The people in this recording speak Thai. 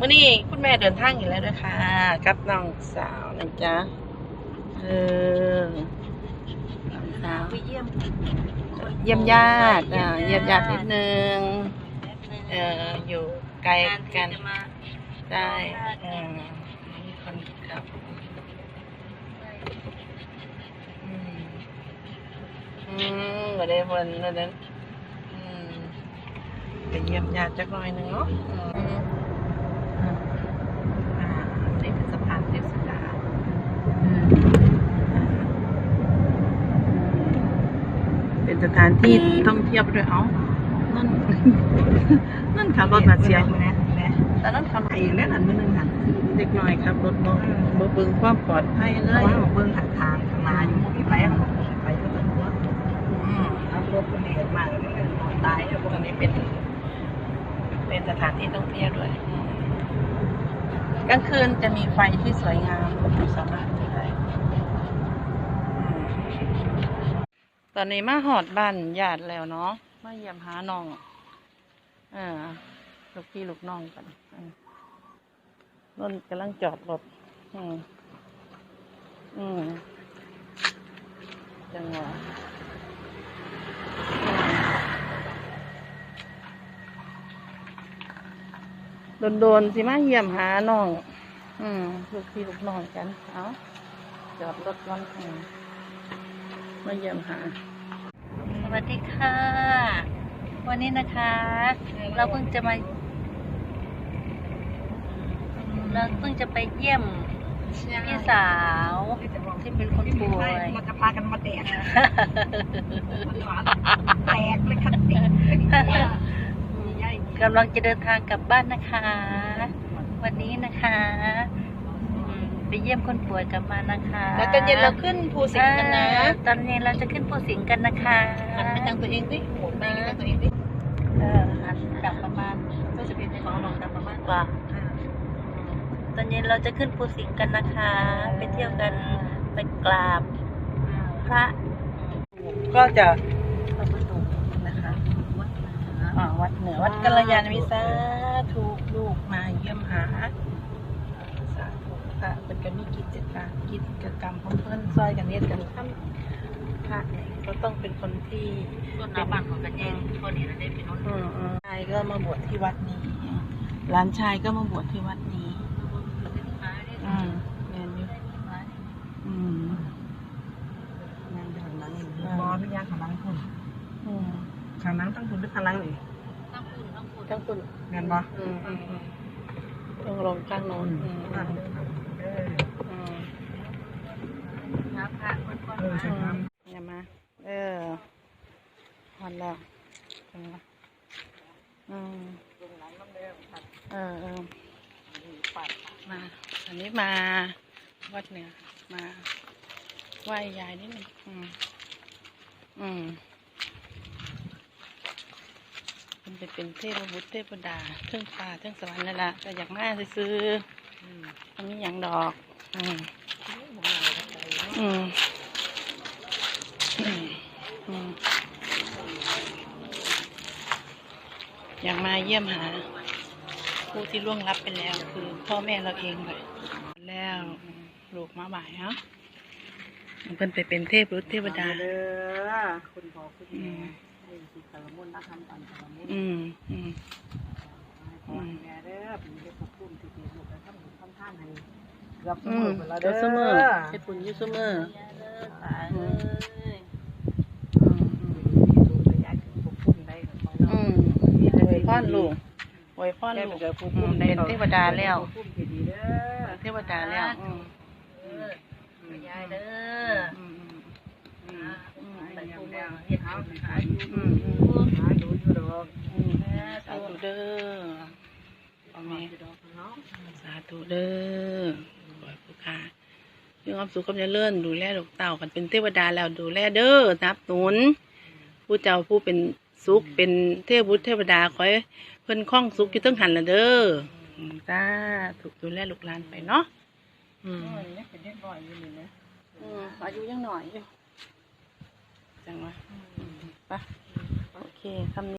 วันนี้คุณแม่เดินทางอยู่แล้วด้วยค่ะ กับน้องสาวนะจ๊ะ เออน้องสาวไปเยี่ยมเยี่ยมญาติอ่าเยี่ยมญาตินิดนึง เอออยู่ไกลกันได้เออมีคนขับอืมอืมก็ได้วันนั้นอืมไปเยี่ยมญาติจักหน่อยหนึ่งเนาะอืมอ่าอ่านี่เป็นสะพานเทศกาลอืมอ่า เป็นสถานที่ท่องเที่ยวด้วยเอ้านั่นนั่นขับรถมาเชียวแต่นั่นทำไอ้เล่นอันมือนึงหันเด็กน้อยขับรถบ่บ่เบิ่งความปลอดภัยเลยเบิ้งหันทางข้างหน้าอยู่ที่ไปข้างหลังไปก็เป็นว่าอืมเอารถคนเดียวมากตายแล้วพวกอันนี้นี้เป็น เป็นสถานที่ท่องเที่ยวด้วยกลางคืนจะมีไฟที่สวยงามสามารถที่ได้อืม ตอนนี้มาหอดบ้านญาติแล้วเนาะมาเยี่ยมหาน้องอ่าลูกพี่ลูกน้องกันอืมรถกำลังจอดรถอืมอืมจังหวะโดนๆสิมาเยี่ยมหาน้อง อืมลูกพี่ลูกน้องกัน เอาจอดรถก่อนอืม มาเยี่ยมหา สวัสดีค่ะ วันนี้นะคะ เราเพิ่งจะมา เราเพิ่งจะไปเยี่ยมพี่สาวที่เป็นคนป่วยมันจะพากันมาแตกแตกเลยค่ะติกำลังจะเดินทางกลับบ้านนะคะ วันนี้นะคะอืมไป เยี่ยมคนป่วยกลับมานะคะแล้วก็เย็นเราขึ้นภูสิงห์กันนะอ่าตอนเย็นเราจะขึ้นภูสิงห์กันนะคะหันไปทางตัวเองดิหมุนไปทางตัวเองดิเออหันกลับประมาณก็จะเป็นของลงกลับประมาณกว่าตอนเย็นเราจะขึ้นภูสิงห์กันนะคะ ไปเที่ยวกันไปกราบพระ ก็จะพระพุทธนะคะวัดนะอ่าวัดเหนือวัดกัลยาณมิตรสาธุลูกมาเยี่ยมหาสาธุค่ะเป็นกันมีกิจกรรมกิจกรรมของเพื่อนซอยกันเรียนกันทำพระเนี่ยก็ต้องเป็นคนที่ต้นน้ำบ้านของกันเองคนนี้เราได้เป็นน้นอืมอืมชายก็มาบวชที่วัดนี้หลานชายก็มาบวชที่วัดนี้อืมเรียนอยู่อืมงานทางนั้นบอไม่ยากขางหลังคุณอืมขางหลังตั้งคุณหรือขางหลังนี่ทั้งคุณทั้งคุณทั้งคุณงานบออืมอืมอืมต้องลงข้างโน้นอืมอืมอืมพระพระคนคนเออใช่ย่ามา เออพอดแล้วจังหวะอืมเออเออมา อันนี้มาวัดเหนือมาไหว้ยายนิดนึงอืม อืมมันจะเป็นเทพบุตรเทพดาเทิงฟ้าเทิงสวรรค์นั่นแหละก็อยากมาซื้อ อันนี้อย่างดอกอืมอืมอืมอืมอยากมาเยี่ยมหา ผู้ที่ล่วงลับไปแล้ว คือพ่อแม่เราเองเลยแล้วลูกมาบ่ายเนาะมันเป็นไปเป็นเทพรุษเทวดาเด้อคุณพ่อคุณอืแม่มให้สิสารมนต์นะครับตอนสารมนต์อืมอืมให้พ่อให้แม่เด้อเป็นเด็กผู้คุ้มที่ดีลูก เกือบเสอืมมอหมดแล้วเดี๋เด้ยวอเสมอเฮ็ดบุญอยู่เสมอเลิกเอ้ยอืมลูกและยายคือผู้คุ้มได้ขอให้เราอืมอวยพรลูกอวยพรได้ลูเป็นกเกิดผู้อืคุ้มมได้เป็นเทวดาแล้วผู้คุ้มที่ดีเด้อเทวดาแล้วอืมเออยายเด้ออืมอืมอืมใส่ปูมาเฮ็ดเอาหาอยู่อืมอืมหาดูอยู่ดอกอืมสาธุเด้อพ่อแม่อยู่ดอกเนาะสาธุเด้อขอให้ผู้ค้ามี ความสุขความเจริญดูแลลูกเต่ากันเป็นเทวดาแล้วดูแลเด้อนับหนุน ผู้เจ้าผู้เป็นสุขเป็นเทพบุตรเทวดาคอยเพิ่นคล้องสุขอยู่ตั้งหันละเด้ออืมจ้าถูกดูแลลูกหลานไปเนาะอืมน้อยเนี่ยเป็นเด็กน้อยอยู่นี่นะอืมอายุยังหน่อยอยู่จังวะไปโอเคคำนี้